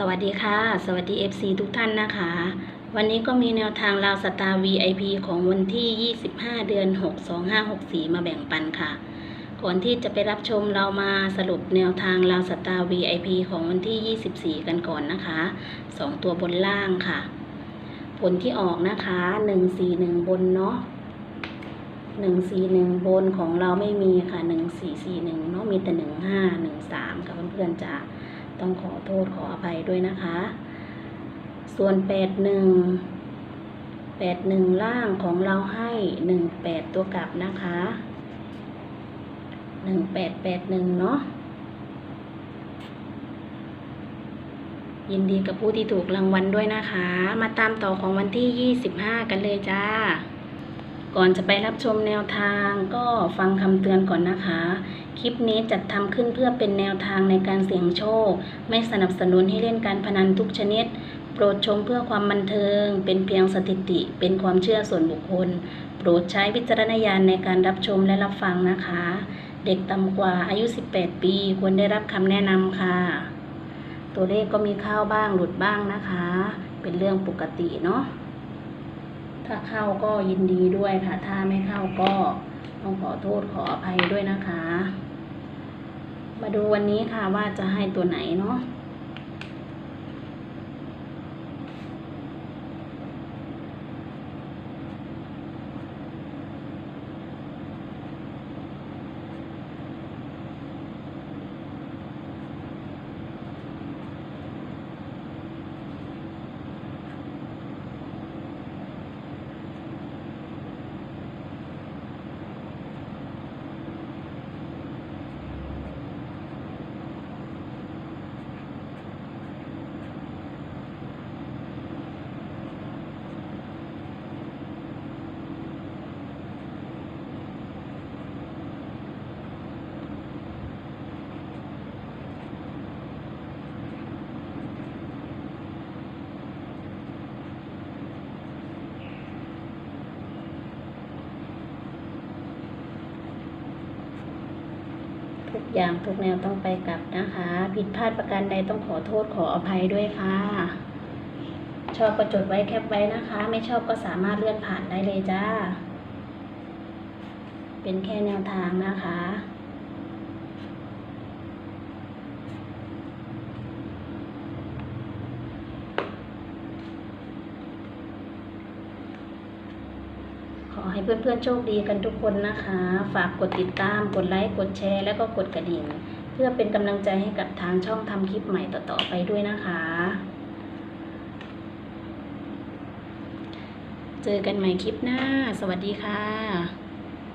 สวัสดีค่ะ สวัสดี FC ทุกท่านนะคะ วันนี้ก็มีแนวทางราวสตาร์ VIP ของวันที่ 25 เดือน 6 2564 มาแบ่งปันค่ะ ก่อนที่จะไปรับชมเรามาสรุปแนวทางราวสตาร์ VIP ของวันที่ 24 กันก่อนนะคะ 2 ตัวบนล่างค่ะ ผลที่ออกนะคะ 141 บนเนาะ141บนของเราไม่มีค่ะ1441เนาะมีแต่15 13ค่ะเพื่อนๆจ้า ต้องขอโทษขออภัยด้วยนะคะ ส่วนแปดหนึ่งแปดหนึ่งล่างของเราให้หนึ่งแปดตัวกลับนะคะหนึ่งแปดแปดหนึ่งเนาะยินดีกับผู้ที่ถูกรางวัลด้วยนะคะ มาตามต่อของวันที่ 25 กันเลยจ้า ก่อนจะไปรับชมแนวทางก็ฟังคำเตือนก่อนนะคะ คลิปนี้จัดทำขึ้นเพื่อเป็นแนวทางในการเสี่ยงโชค ไม่สนับสนุนให้เล่นการพนันทุกชนิด โปรดชมเพื่อความบันเทิง เป็นเพียงสถิติ เป็นความเชื่อส่วนบุคคล โปรดใช้วิจารณญาณในการรับชมและรับฟังนะคะ เด็กต่ำกว่าอายุ 18 ปี ควรได้รับคำแนะนำค่ะ ตัวเลขก็มีเข้าบ้างหลุดบ้างนะคะ เป็นเรื่องปกติเนาะ ถ้าเข้าก็ยินดีด้วยค่ะ ถ้าไม่เข้าก็ต้องขอโทษขออภัยด้วยนะคะ มาดูวันนี้ค่ะว่าจะให้ตัวไหนเนาะ ทุกอย่างทุกแนวต้องไปกลับนะคะ ผิดพลาดประการใดต้องขอโทษขออภัยด้วยค่ะ ชอบก็จดไว้แคปไว้นะคะ ไม่ชอบก็สามารถเลื่อนผ่านได้เลยจ้า เป็นแค่แนวทางนะคะ ขอให้เพื่อนๆโชคดีกันทุกคนนะคะ ฝากกดติดตาม กดไลค์ กดแชร์ แล้วก็กดกระดิ่ง เพื่อเป็นกำลังใจให้กับทางช่องทำคลิปใหม่ต่อๆไปด้วยนะคะ เจอกันใหม่คลิปหน้า สวัสดีค่ะ